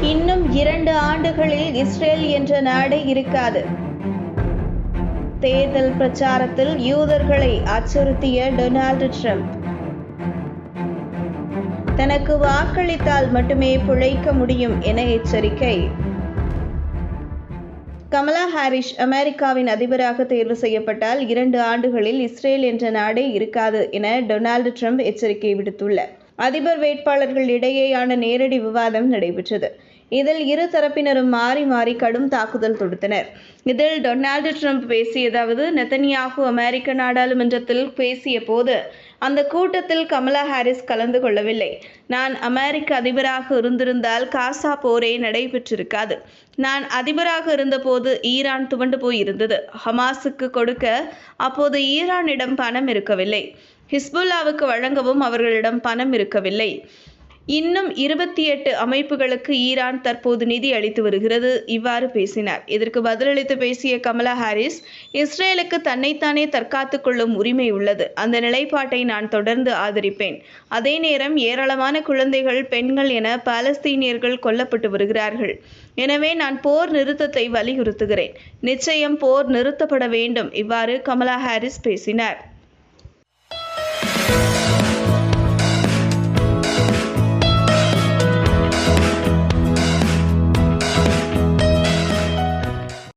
இன்னும் இரண்டு ஆண்டுகளில் இஸ்ரேல் என்ற நாடு இருக்காது. தேர்தல் பிரச்சாரத்தில் யூதர்களை அச்சுறுத்திய டொனால்டு ட்ரம்ப். தனக்கு வாக்களித்தால் மட்டுமே பிழைக்க முடியும் என எச்சரிக்கை. கமலா ஹாரிஸ் அமெரிக்காவின் அதிபராக தேர்வு செய்யப்பட்டால் இரண்டு ஆண்டுகளில் இஸ்ரேல் என்ற நாடே இருக்காது என டொனால்டு ட்ரம்ப் எச்சரிக்கை விடுத்துள்ளார். அதிபர் வேட்பாளர்கள் இடையேயான நேரடி விவாதம் நடைபெற்றது. இதில் இரு தரப்பினரும் மாறி மாறி கடும் தாக்குதல் தொடுத்தனர். இதில் டொனால்டு ட்ரம்ப் பேசியதாவது நெத்தனியாகு அமெரிக்க நாடாளுமன்றத்தில் பேசிய போது அந்த கூட்டத்தில் கமலா ஹாரிஸ் கலந்து கொள்ளவில்லை. நான் அமெரிக்க அதிபராக இருந்திருந்தால் காசா போரே நடைபெற்றிருக்காது. நான் அதிபராக இருந்தபோது ஈரான் துவண்டு போயிருந்தது. ஹமாஸுக்கு கொடுக்க அப்போது ஈரானிடம் பணம் இருக்கவில்லை. ஹிஸ்புல்லாவுக்கு வழங்கவும் அவர்களிடம் பணம் இருக்கவில்லை. இன்னும் இருபத்தி எட்டு அமைப்புகளுக்கு ஈரான் தற்போது நிதி அளித்து வருகிறது. இவ்வாறு பேசினார். இதற்கு பதிலளித்து பேசிய கமலா ஹாரிஸ் இஸ்ரேலுக்கு தன்னைத்தானே தற்காத்துக் கொள்ளும் உரிமை உள்ளது. அந்த நிலைப்பாட்டை நான் தொடர்ந்து ஆதரிப்பேன். அதே நேரம் ஏராளமான குழந்தைகள் பெண்கள் என பாலஸ்தீனியர்கள் கொல்லப்பட்டு வருகிறார்கள். எனவே நான் போர் நிறுத்தத்தை வலியுறுத்துகிறேன். நிச்சயம் போர் நிறுத்தப்பட வேண்டும். இவ்வாறு கமலா ஹாரிஸ் பேசினார்.